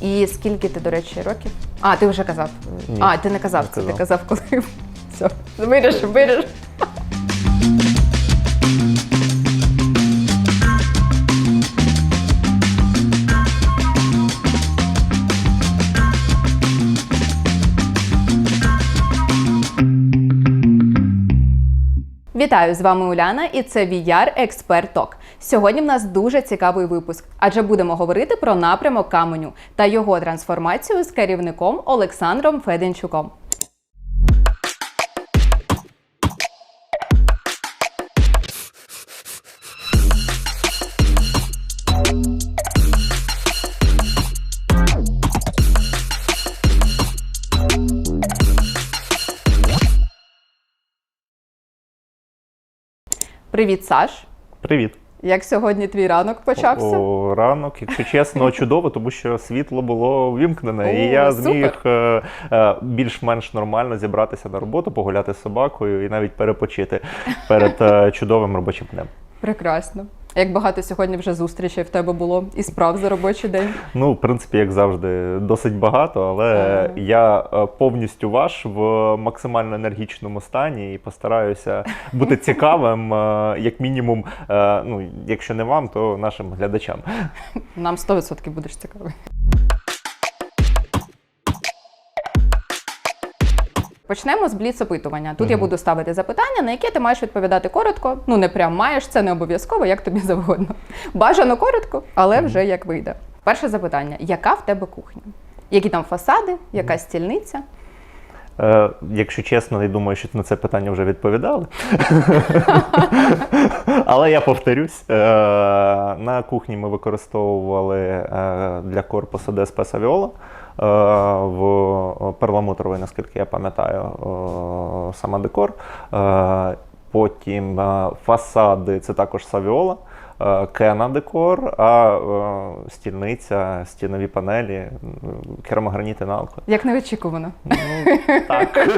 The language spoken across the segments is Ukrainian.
І скільки ти, до речі, років? А, ти вже казав. Ні, а, ти не казав не це, ти казав. коли. Все, вирішив, вирішив. Вітаю з вами Уляна, і це VR Expert Talk. Сьогодні в нас дуже цікавий випуск, адже будемо говорити про напрямок каменю та його трансформацію з керівником Олександром Феденчуком. Привіт, Саш! Привіт. Як сьогодні твій ранок почався? О, ранок, якщо чесно, чудово, тому що світло було вимкнене, і я зміг е, е, більш-менш нормально зібратися на роботу, погуляти з собакою і навіть перепочити перед е, чудовим робочим днем. Прекрасно. Як багато сьогодні вже зустрічей в тебе було і справ за робочий день. Ну, в принципі, як завжди, досить багато, але Ага. я е, повністю ваш в максимально енергічному стані і постараюся бути цікавим, е, як мінімум, е, ну, якщо не вам, то нашим глядачам. Нам 100% будеш цікавий. Почнемо з бліц-опитування. Тут я буду ставити запитання, на які ти маєш відповідати коротко. Ну, не прям маєш, це не обов'язково, як тобі завгодно. Бажано коротко, але вже як вийде. Перше запитання: яка в тебе кухня? Які там фасади, яка стільниця? Е, якщо чесно, я думаю, що на це питання вже відповідали. Але я повторюсь. Е, на кухні ми використовували е, для корпусу ДСП Савіола. Е, В перламутровий, наскільки я пам'ятаю, е, саме декор. Е, Потім фасади це також Савіола. Кена декор, а стільниця, стінові панелі, керамограніти налко. Як неочікувано. Ну, так.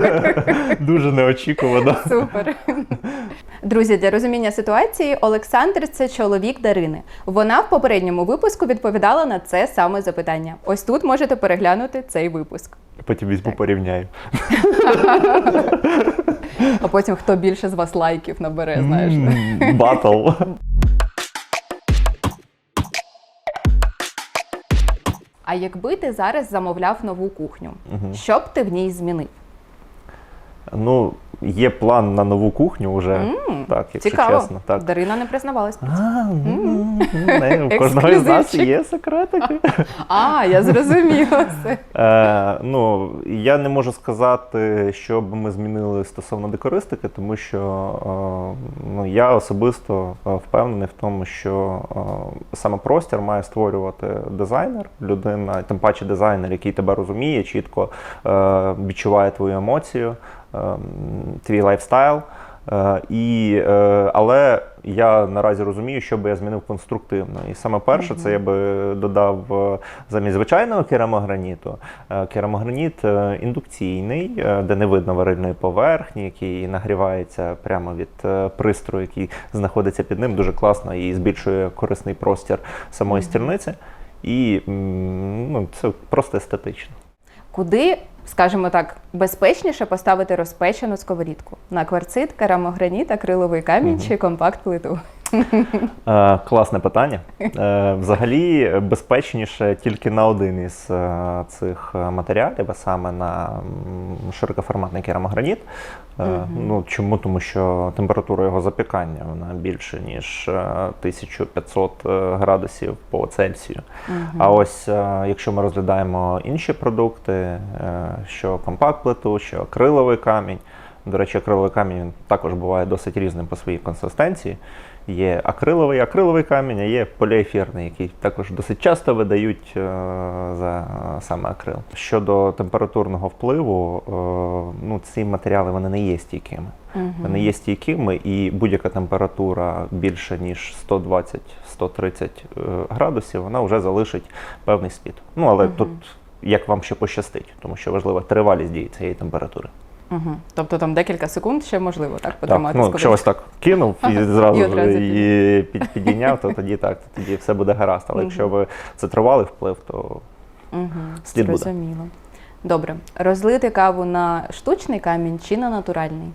Дуже неочікувано. Супер. Друзі, для розуміння ситуації, Олександр це чоловік Дарини. Вона в попередньому випуску відповідала на це саме запитання. Ось тут можете переглянути цей випуск. Потім візьму порівняю. А потім хто більше з вас лайків набере, знаєш. Батл. А якби ти зараз замовляв нову кухню, що б ти в ній змінив? Ну, є план на нову кухню вже. М, Так, якщо Цікаво. чесно. Так. Дарина не признавалась. А, ну, не, У кожного з нас є секретики. А, я зрозуміла все. Е, ну, я не можу сказати, що б ми змінили стосовно декористики, тому що е, ну, я особисто е, впевнений в тому, що е, саме простір має створювати дизайнер, людина, тим паче дизайнер, який тебе розуміє, чітко е, відчуває твою емоцію, е, твій лайфстайл. Е, І, е, але я наразі розумію, що би я змінив конструктивно. І саме перше, це я би додав е, замість звичайного керамограніту, керамограніт індукційний, де не видно варильної поверхні, який нагрівається прямо від пристрою, який знаходиться під ним. Дуже класно і збільшує корисний простір самої стільниці. І ну, це просто естетично. Куди, скажімо так, безпечніше поставити розпечену сковорідку? На кварцит, керамограніт, акриловий камінь угу. чи компакт-плиту? Е, Класне питання. Е, Взагалі безпечніше тільки на один із е, цих матеріалів, а саме на м, широкоформатний керамограніт. Е, Ну, чому? Тому що температура його запікання вона більше, ніж е, 1500 е, градусів по Цельсію. А ось е, якщо ми розглядаємо інші продукти, е, що компакт-плиту, що акриловий камінь. До речі, акриловий камінь він також буває досить різним по своїй консистенції. Є акриловий, акриловий камінь, а є поліефірний, який також досить часто видають е, за е, саме акрил. Щодо температурного впливу, е, ну, ці матеріали вони не є стійкими. Мгм. Вони є стійкими, і будь-яка температура більше ніж 120-130 е, градусів, вона вже залишить певний слід. Ну але Мгм. тут як вам ще пощастить, тому що важлива тривалість дії цієї температури. Угу. Тобто там декілька секунд ще можливо так Так, потримати ну, якщо ось так кинув і Ага, зразу, і і під, підійняв, то тоді так, то тоді все буде гаразд. Але угу. якщо ви це тривалий вплив, то Угу. Слід буде. Зрозуміло. Добре. Розлити каву на штучний камінь чи на натуральний?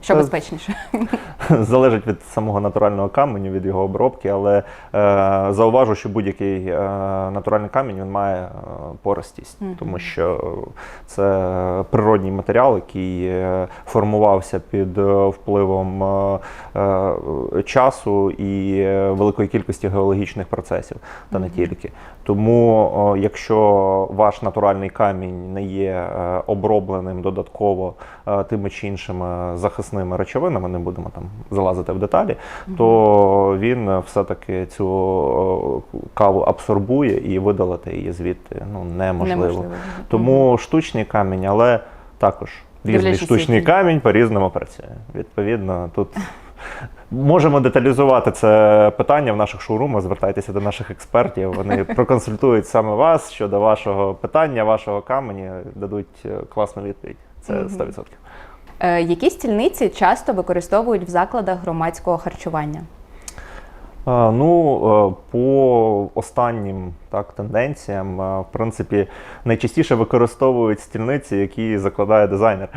Що Це- безпечніше? залежить від самого натурального каменю, від його обробки, але е, зауважу, що будь-який е, натуральний камінь він має е, поростість, Мгм. тому що це природній матеріал, який е, формувався під е, впливом е, е, часу і великої кількості геологічних процесів, та не Мгм. тільки. Тому, якщо ваш натуральний камінь не є е, обробленим додатково е, тими чи іншими захисними речовинами, не будемо там залазити в деталі, то він все-таки цю каву абсорбує і видалити її звідти ну, неможливо. Тому штучний камінь, але також різний штучний камінь по-різному працює. Відповідно, тут можемо деталізувати це питання в наших шоурумах. Звертайтеся до наших експертів. Вони проконсультують саме вас щодо вашого питання, вашого каменя, дадуть е, класну відповідь. Це 100%. Е, які стільниці часто використовують в закладах громадського харчування? Ну, е, по останнім так, тенденціям, е, в принципі, найчастіше використовують стільниці, які закладає дизайнер.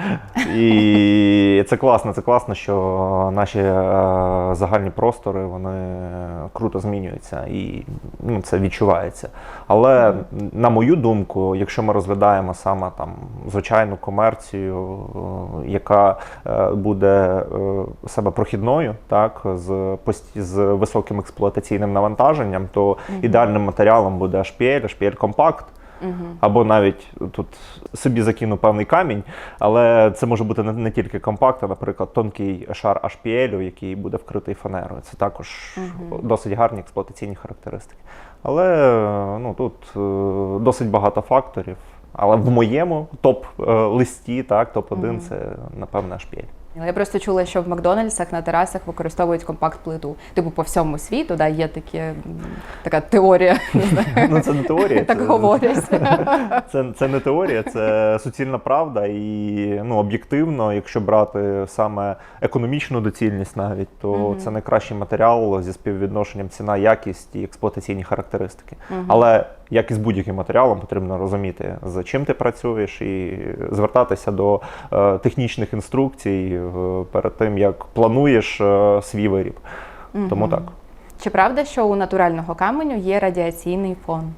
І це класно, це класно, що наші е, загальні простори вони круто змінюються і ну, це відчувається. Але на мою думку, якщо ми розглядаємо саме там звичайну комерцію, яка буде себе прохідною, так з з високим експлуатаційним навантаженням, то ідеальним матеріалом буде HPL, HPL компакт. Або навіть тут собі закину певний камінь, але це може бути не, не тільки компакт, а, наприклад, тонкий шар HPL, який буде вкритий фанерою. Це також досить гарні експлуатаційні характеристики. Але ну, тут е, досить багато факторів. Але в моєму топ-листі, так, топ-1 це, напевно, HPL. Я просто чула, що в Макдональдсах на терасах використовують компакт-плиту. Типу по всьому світу, да, є такі, така теорія, Ну, це не теорія. так це- говорять. Це, це не теорія, це суцільна правда. І ну, об'єктивно, якщо брати саме економічну доцільність навіть, то Мгм. це найкращий матеріал зі співвідношенням ціна, якість і експлуатаційні характеристики. Але як і з будь-яким матеріалом, потрібно розуміти, за чим ти працюєш, і звертатися до е, технічних інструкцій е, перед тим, як плануєш е, свій виріб. Тому так. Чи правда, що у натурального каменю є радіаційний фон?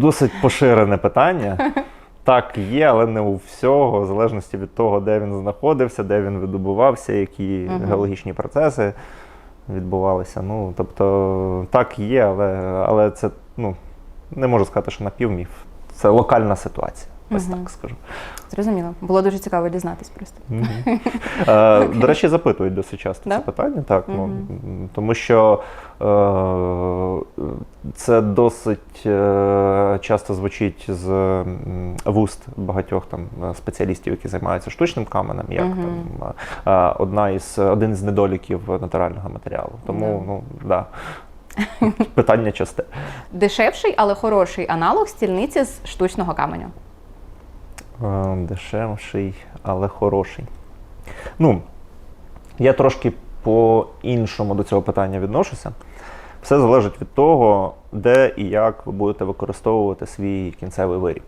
Досить поширене питання. Так, є, але не у всього, в залежності від того, де він знаходився, де він видобувався, які Мгм. геологічні процеси відбувалися. Ну, тобто, так є, але, але це ну, не можу сказати, що напівміф. Це локальна ситуація. Ось Мгм. так скажу. Зрозуміло. Було дуже цікаво дізнатись просто. Мгм. Е, До речі, запитують досить часто Да? це питання, так. Ну, тому що е, це досить е, часто звучить з вуст багатьох там е, спеціалістів, які займаються штучним каменем, як Мгм. там е, одна із один із недоліків натурального матеріалу. Тому ну да. Питання часте. Дешевший, але хороший аналог стільниці з штучного каменю. Е, Дешевший, але хороший. Ну, я трошки по-іншому до цього питання відношуся. Все залежить від того, де і як ви будете використовувати свій кінцевий виріб.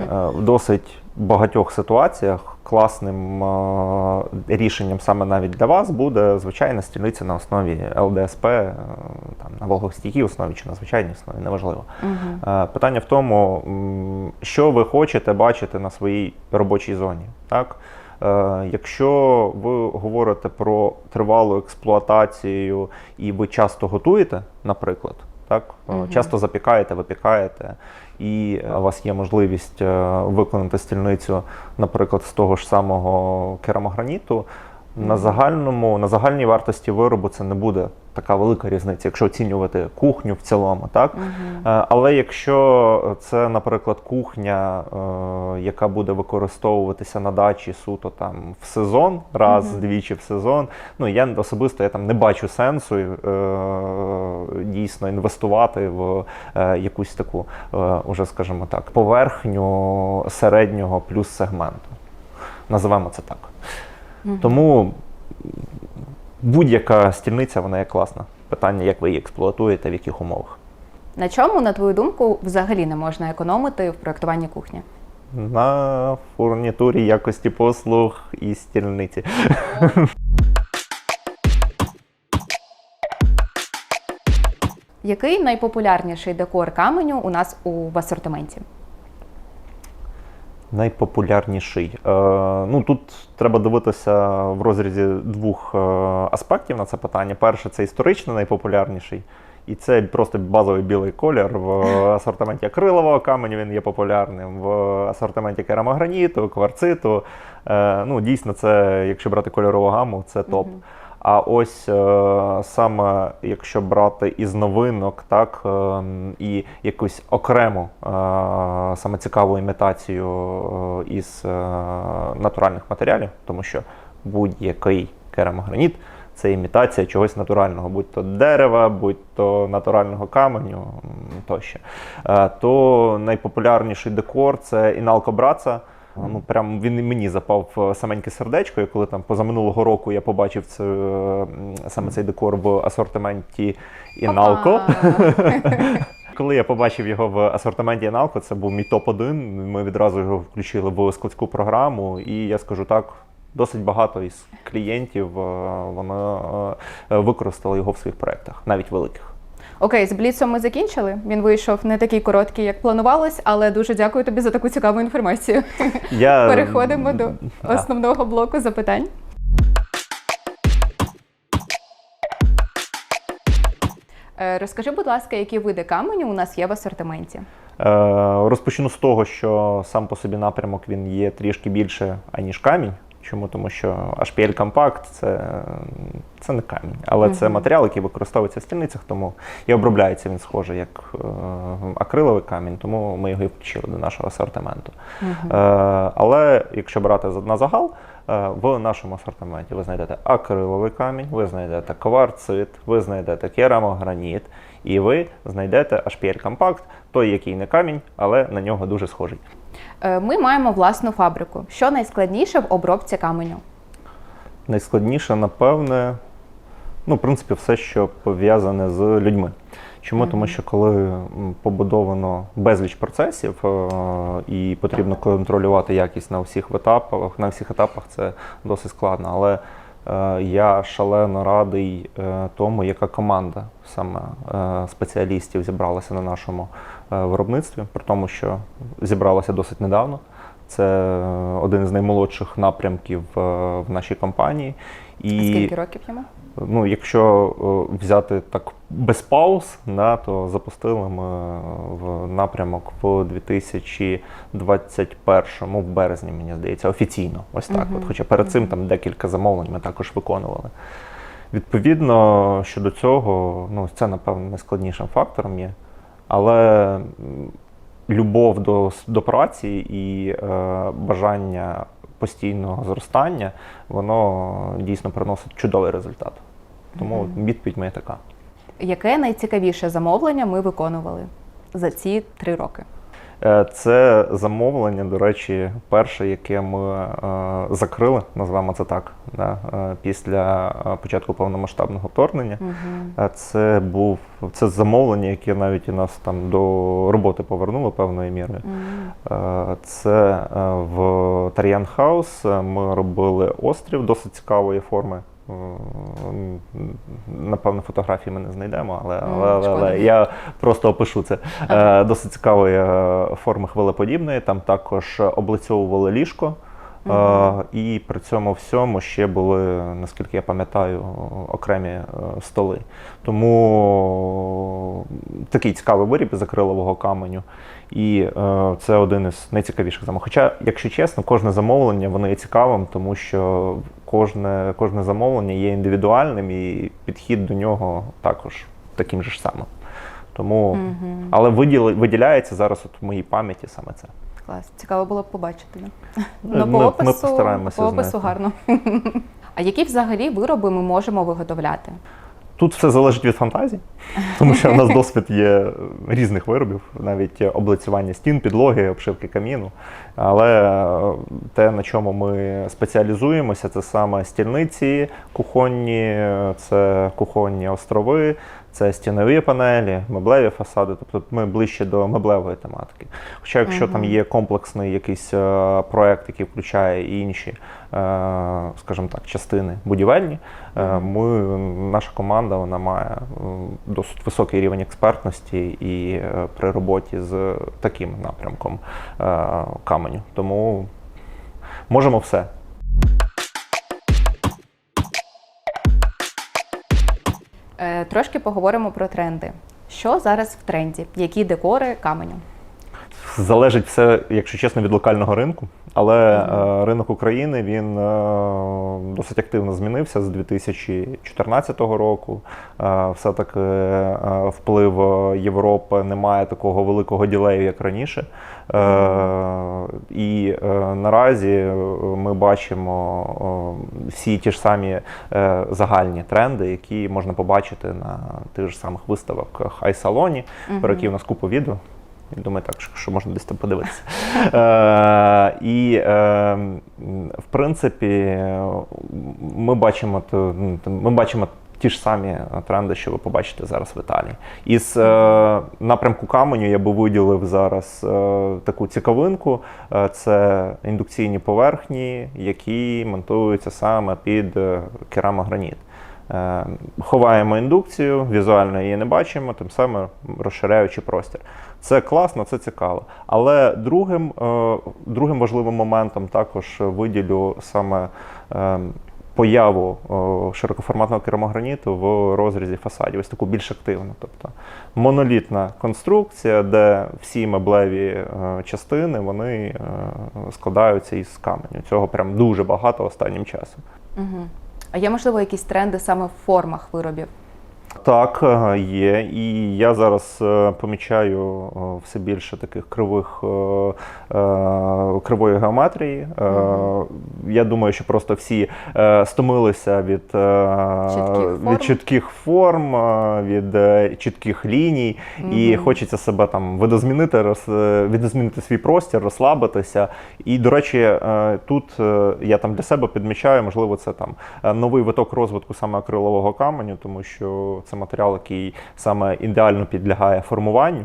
Е, досить багатьох ситуаціях класним е, рішенням саме навіть для вас буде звичайна стільниця на основі ЛДСП, е, там, на вологостійкій основі чи на звичайній основі, неважливо. Е, Питання в тому, що ви хочете бачити на своїй робочій зоні. Так? Якщо ви говорите про тривалу експлуатацію і ви часто готуєте, наприклад, так? угу. Часто запікаєте, випікаєте, і у вас є можливість е, виконати стільницю, наприклад, з того ж самого керамограніту, на загальному, на загальній вартості виробу це не буде така велика різниця, якщо оцінювати кухню в цілому, так? Е, Але якщо це, наприклад, кухня, е, яка буде використовуватися на дачі суто там в сезон, раз, двічі в сезон, ну я особисто я там не бачу сенсу е, дійсно інвестувати в якусь таку, уже скажімо так, поверхню середнього плюс сегменту. Називаємо це так. Тому будь-яка стільниця вона є класна. Питання, як ви її експлуатуєте, в яких умовах. На чому, на твою думку, взагалі не можна економити в проєктуванні кухні? На фурнітурі якості послуг і стільниці. Який найпопулярніший декор каменю у нас у асортименті? Найпопулярніший. Е, ну тут треба дивитися в розрізі двох е, аспектів на це питання. Перше, це історично найпопулярніший. І це просто базовий білий колір. В асортименті акрилового каменю він є популярним, в асортименті керамограніту, кварциту. Е, ну, дійсно, це, якщо брати кольорову гаму, це топ. Мгм. А ось е, саме якщо брати із новинок, так е, і якусь окрему е, саме цікаву імітацію із натуральних матеріалів, тому що будь-який керамограніт це імітація чогось натурального, будь то дерева, будь то натурального каменю тощо. То найпопулярніший декор це Іналко Браца. Ну, прям він мені запав в саменьке сердечко, і коли там позаминулого року я побачив це, саме цей декор в асортименті Іналко. Коли я побачив його в асортименті Іналко, це був мій топ-1. Ми відразу його включили в складську програму, і я скажу так. Досить багато із клієнтів е, вони е, використали його в своїх проєктах, навіть великих. Окей, з бліцом ми закінчили. Він вийшов не такий короткий, як планувалось, але дуже дякую тобі за таку цікаву інформацію. Я... Переходимо до основного блоку запитань. Е, Розкажи, будь ласка, які види каменю у нас є в асортименті? Е, Розпочну з того, що сам по собі напрямок він є трішки більше, аніж камінь. Чому? Тому що HPL Compact це, це не камінь, але це матеріал, який використовується в стільницях, тому і обробляється він схоже як е, акриловий камінь, тому ми його і включили до нашого асортименту. Е, але якщо брати на загал, е, в нашому асортименті ви знайдете акриловий камінь, ви знайдете кварцит, ви знайдете керамограніт, і ви знайдете HPL Compact, той, який не камінь, але на нього дуже схожий. Е, Ми маємо власну фабрику. Що найскладніше в обробці каменю? Найскладніше, напевне, ну, в принципі, все, що пов'язане з людьми. Чому? Тому що коли побудовано безліч процесів е, і потрібно контролювати якість на всіх етапах, на всіх етапах це досить складно. Але я шалено радий е, тому, яка команда саме е, спеціалістів зібралася на нашому е, виробництві, при тому, що зібралася досить недавно. Це е, один з наймолодших напрямків е, в нашій компанії. А І Скільки років йому? ну, якщо е, взяти так без пауз, да, то запустили ми в напрямок в 2021 в березні, мені здається, офіційно. Ось так. Мгм. От, хоча перед цим там декілька замовлень ми також виконували. Відповідно, щодо цього, ну, це, напевно, найскладнішим фактором є. Але любов до, до праці і е, бажання постійного зростання, воно дійсно приносить чудовий результат. Тому відповідь моя така. Яке найцікавіше замовлення ми виконували за ці три роки? Е, Це замовлення, до речі, перше, яке ми е, закрили, назвемо це так, да, е, після початку повномасштабного вторгнення. Угу. Це був це замовлення, яке навіть і нас там до роботи повернуло певною мірою. Е, Це в Тар'ян Хаус. Ми робили острів досить цікавої форми. Напевно, фотографії ми не знайдемо, але, але, але, але я просто опишу це. Е, Досить цікавої е, форми хвилеподібної. Там також облицьовували ліжко. Е, Мгм. І при цьому всьому ще були, наскільки я пам'ятаю, окремі столи. Тому такий цікавий виріб із акрилового каменю. І е, це один із найцікавіших замовлень. Хоча, якщо чесно, кожне замовлення воно є цікавим, тому що кожне, кожне замовлення є індивідуальним і підхід до нього також таким же ж самим. Тому, Мгм. але виділи, виділяється зараз от в моїй пам'яті саме це. Клас. Цікаво було б побачити. Ми- Ну, по ми опису, постараємося по опису гарно. А які взагалі вироби ми можемо виготовляти? Тут все залежить від фантазії, тому що в нас досвід є різних виробів, навіть облицювання стін, підлоги, обшивки каміну. Але те, на чому ми спеціалізуємося, це саме стільниці кухонні, це кухонні острови, Це стінові панелі, меблеві фасади, тобто ми ближче до меблевої тематики. Хоча, якщо там є комплексний якийсь е, проект, який включає і інші, скажімо так, частини будівельні, е, ми, наша команда вона має е, досить високий рівень експертності і е, при роботі з таким напрямком е, каменю. Тому можемо все. Е, трошки поговоримо про тренди. Що зараз в тренді? Які декори каменю? Залежить все, якщо чесно, від локального ринку. Але е, ринок України він е, досить активно змінився з 2014 року. Е, все-таки е, вплив Європи немає такого великого ділею, як раніше. Е, і е, наразі ми бачимо всі ті ж самі е, загальні тренди, які можна побачити на тих ж самих виставок хай-салоні, про які у нас купа відео. Я думаю, так, що, можна десь там подивитися. Е, і, е, в принципі, ми бачимо, ну, ми бачимо ті ж самі тренди, що ви побачите зараз в Італії. Із е, напрямку каменю я би виділив зараз е, таку цікавинку. Це індукційні поверхні, які монтуються саме під керамограніт. Е, Ховаємо індукцію, візуально її не бачимо, тим самим розширяючи простір. Це класно, це цікаво. Але другим, е, другим важливим моментом також виділю саме е, появу широкоформатного керамограніту в розрізі фасадів, ось таку більш активну. Тобто монолітна конструкція, де всі меблеві частини вони складаються із каменю. Цього прям дуже багато останнім часом. Угу. А є, можливо, якісь тренди саме в формах виробів? Так, е, є. І я зараз е, помічаю е, все більше таких кривих кривої геометрії. Е, Я думаю, що просто всі стомилися від, Чітких форм. від чітких форм, від чітких ліній, і хочеться себе там видозмінити, роз, видозмінити свій простір, розслабитися. І, до речі, тут я там для себе підмічаю, можливо, це там новий виток розвитку саме акрилового каменю, тому що це матеріал, який саме ідеально підлягає формуванню,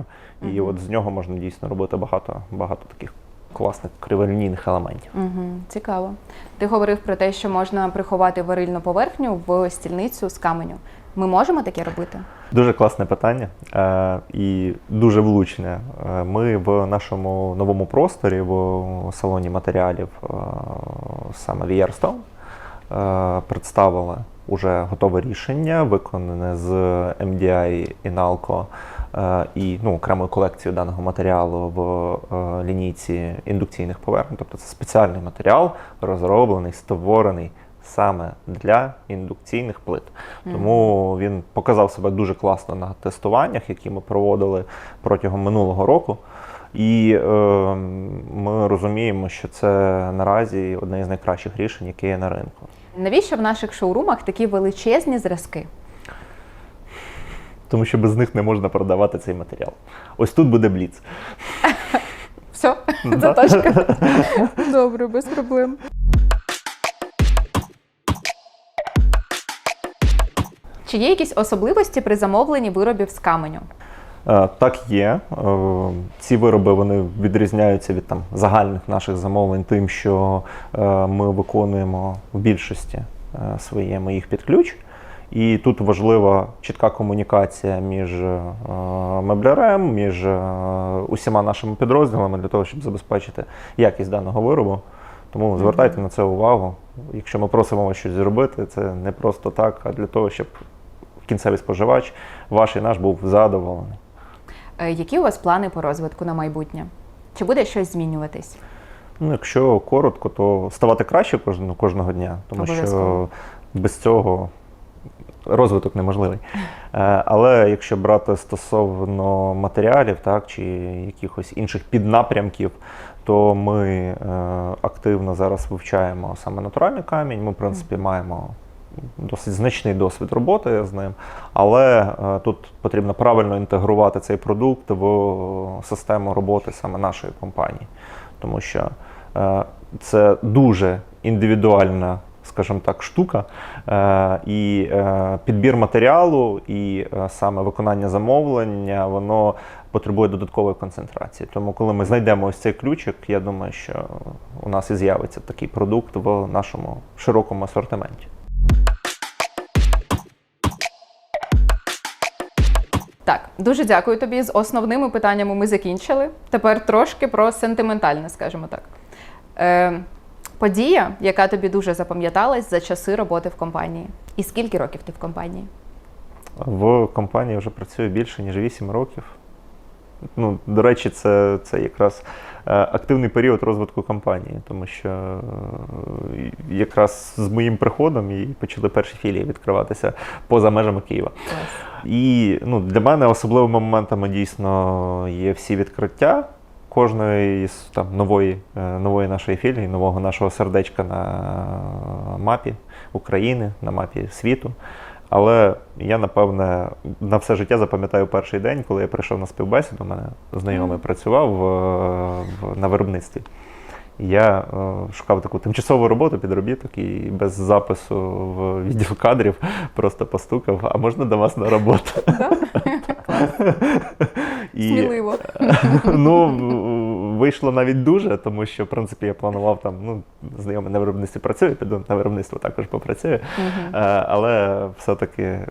і от з нього можна дійсно робити багато, багато таких класних криволінійних елементів. Угу. Цікаво. Ти говорив про те, що можна приховати варильну поверхню в стільницю з каменю. Ми можемо таке робити? Дуже класне питання е, і дуже влучне. Е, Ми в нашому новому просторі, в салоні матеріалів е, саме Stone, е, представили уже готове рішення, виконане з MDI Inalco е, і ну, окремою колекцією даного матеріалу в е, лінійці індукційних поверхень. Тобто це спеціальний матеріал, розроблений, створений саме для індукційних плит. Тому він показав себе дуже класно на тестуваннях, які ми проводили протягом минулого року. І е, ми розуміємо, що це наразі одне із найкращих рішень, яке є на ринку. Навіщо в наших шоурумах такі величезні зразки? Тому що без них не можна продавати цей матеріал. Ось тут буде бліц. Все, заточка. Добре, без проблем. Чи є якісь особливості при замовленні виробів з каменю? Е, Так, є. Е, Ці вироби вони відрізняються від там загальних наших замовлень, тим, що е, ми виконуємо в більшості своєму їх під ключ. І тут важлива чітка комунікація між меблярем, між усіма нашими підрозділами для того, щоб забезпечити якість даного виробу. Тому звертайте на це увагу. Якщо ми просимо вас щось зробити, це не просто так, а для того, щоб кінцевий споживач, ваш і наш був задоволений. Е, Які у вас плани по розвитку на майбутнє? Чи буде щось змінюватись? Ну, якщо коротко, то ставати краще кожного, кожного дня, тому що без цього розвиток неможливий. Е, Але якщо брати стосовно матеріалів, так, чи якихось інших піднапрямків, то ми е, активно зараз вивчаємо саме натуральний камінь. Ми, в принципі, маємо досить значний досвід роботи з ним, але е, тут потрібно правильно інтегрувати цей продукт в систему роботи саме нашої компанії, тому що е, це дуже індивідуальна скажімо так, штука. Е, І е, підбір матеріалу, і е, саме виконання замовлення, воно потребує додаткової концентрації. Тому, коли ми знайдемо ось цей ключик, я думаю, що у нас і з'явиться такий продукт в нашому широкому асортименті. Так, дуже дякую тобі. З основними питаннями ми закінчили. Тепер трошки про сентиментальне, скажімо так. Е, подія, яка тобі дуже запам'яталась за часи роботи в компанії. І скільки років ти в компанії? В компанії вже працюю більше ніж 8 років. Ну, до речі, це, це якраз активний період розвитку компанії, тому що е, якраз з моїм приходом і почали перші філії відкриватися поза межами Києва. І ну, для мене особливими моментами дійсно є всі відкриття кожної із там, нової, е, нової нашої філії, нового нашого сердечка на мапі України, на мапі світу. Але я, напевне, на все життя запам'ятаю перший день, коли я прийшов на співбесіду, мене знайомий mm. працював в, в, на виробництві. Я е, шукав таку тимчасову роботу, підробіток і без запису в відділ кадрів просто постукав, а можна до вас на роботу? Сміливо. ну, вийшло навіть дуже, тому що, в принципі, я планував там, ну, знайомий на виробництві працює, піду на виробництво також попрацюю. Е, Але все-таки е,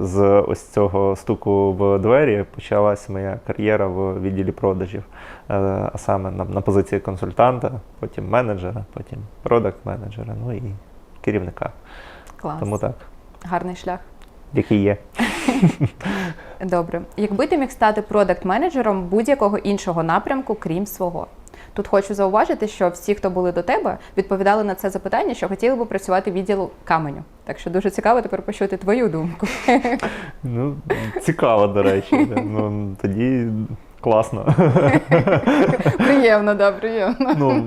з ось цього стуку в двері почалась моя кар'єра в відділі продажів, Е, а саме на, на позиції консультанта, потім менеджера, потім продакт-менеджера, ну і керівника. Клас. Тому так, Гарний шлях. Який є. Добре. Якби ти міг стати продакт-менеджером будь-якого іншого напрямку, крім свого. Тут хочу зауважити, що всі, хто були до тебе, відповідали на це запитання, що хотіли би працювати в відділу каменю. Так що дуже цікаво тепер почути твою думку. Ну, цікаво, до речі. Ну, тоді класно. Приємно, да, приємно. Ну,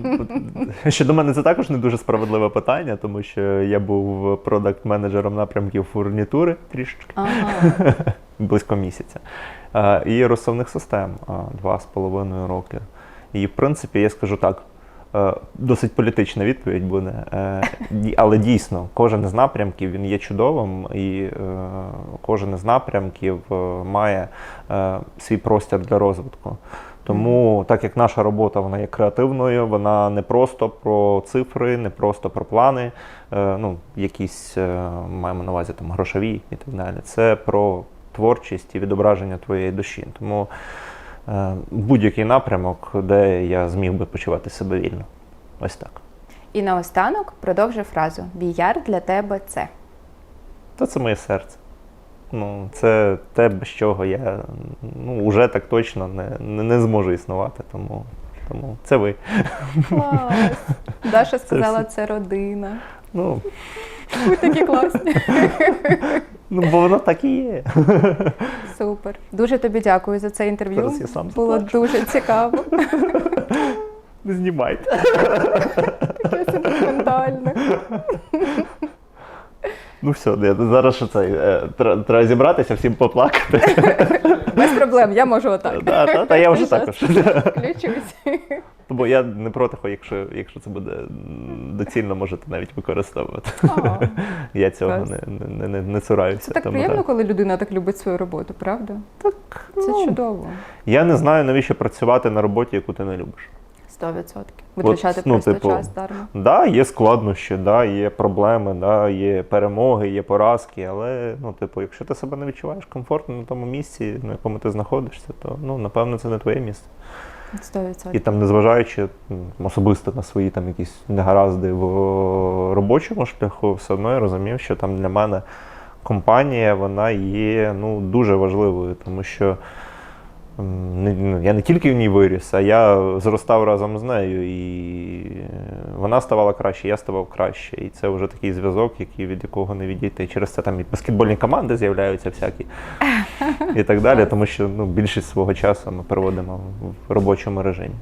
щодо мене це також не дуже справедливе питання, тому що я був продакт-менеджером напрямків фурнітури трішечки. Ага. близько місяця. Е, І розсувних систем е, два з половиною роки. І, в принципі, я скажу так. Е, Досить політична відповідь буде, Е, але дійсно кожен із напрямків він є чудовим, і е, кожен із напрямків має свій простір для розвитку. Тому, так як наша робота вона є креативною, вона не просто про цифри, не просто про плани, ну, якісь маємо на увазі там грошові і так далі. Це про творчість і відображення твоєї душі. Тому будь-який напрямок, де я зміг би почувати себе вільно. Ось так. І наостанок продовжи фразу Біяр для тебе це. Та це моє серце. Ну, це те, без чого я ну, уже так точно не, не, не зможу існувати. Тому, тому це ви. Клас. Даша сказала, всі. це родина. Ну, Ви такі класні. ну бо воно так і є. Супер. Дуже тобі дякую за це інтерв'ю. Зараз я сам Було заплачу. дуже цікаво. Не знімайте. Таке сентиментальне. Ну все, зараз що це е, треба зібратися, всім поплакати. Без проблем, я можу отак. Да, та, та я вже також. Включусь. Бо я не проти, якщо, якщо це буде доцільно, можете навіть використовувати. Я цього не, не, не, не цураюся. Це так тому приємно, так. коли людина так любить свою роботу, правда? Так, Це ну, чудово. Я не знаю, навіщо працювати на роботі, яку ти не любиш. Сто відсотків. Витрачати ну, просто типу, час дарма. Да, є складнощі, да, є проблеми, да, є перемоги, є поразки, але ну, типу, якщо ти себе не відчуваєш комфортно на тому місці, на якому ти знаходишся, то ну, напевно це не твоє місце. Сто І там, незважаючи особисто на свої там якісь негаразди в робочому шляху, все одно я розумів, що там для мене компанія вона є ну, дуже важливою, тому що я не тільки в ній виріс, а я зростав разом з нею, і е, вона ставала краще, я ставав краще. І це вже такий зв'язок, який, від якого не відійти. Через це там і баскетбольні команди з'являються всякі і так далі, тому що ну, більшість свого часу ми проводимо в робочому режимі.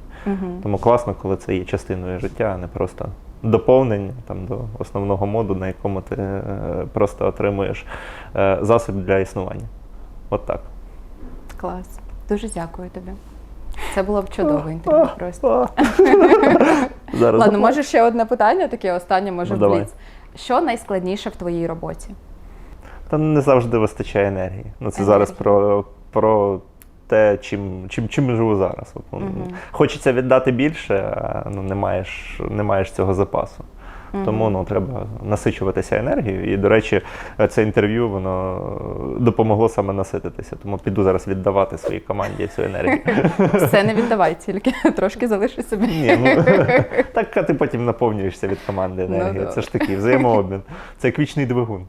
Тому класно, коли це є частиною життя, а не просто доповнення там, до основного моду, на якому ти е, просто отримуєш е, засіб для існування. От так. Клас. Дуже дякую тобі. Це було б чудове інтерв'ю просто. Зараз Ладно, може ще одне питання, таке останнє, може Ну, бліц. Що найскладніше в твоїй роботі? Та не завжди вистачає енергії. Ну, це Енергії. зараз про, про те, чим, чим, чим живу зараз. От, ну, Хочеться віддати більше, а ну, не, маєш, не маєш цього запасу. Тому ну, треба насичуватися енергією. І, до речі, це інтерв'ю воно допомогло саме насититися. Тому піду зараз віддавати своїй команді цю енергію. Все не віддавай тільки, трошки залиши собі. Ні, ну так ти потім наповнюєшся від команди енергії. Ну, Це ж такий взаємообмін. Це як вічний двигун.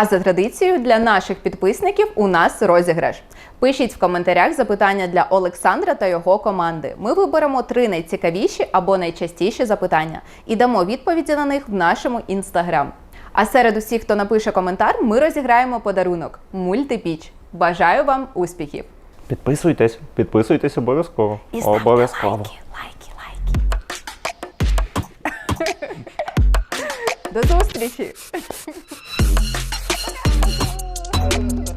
А за традицією для наших підписників у нас розіграш. Пишіть в коментарях запитання для Олександра та його команди. Ми виберемо три найцікавіші або найчастіші запитання і дамо відповіді на них в нашому інстаграм. А серед усіх, хто напише коментар, ми розіграємо подарунок мультипіч. Бажаю вам успіхів! Підписуйтесь, підписуйтесь обов'язково. І ставте Обов'язково. лайки, лайки, лайки. До зустрічі! Thank you.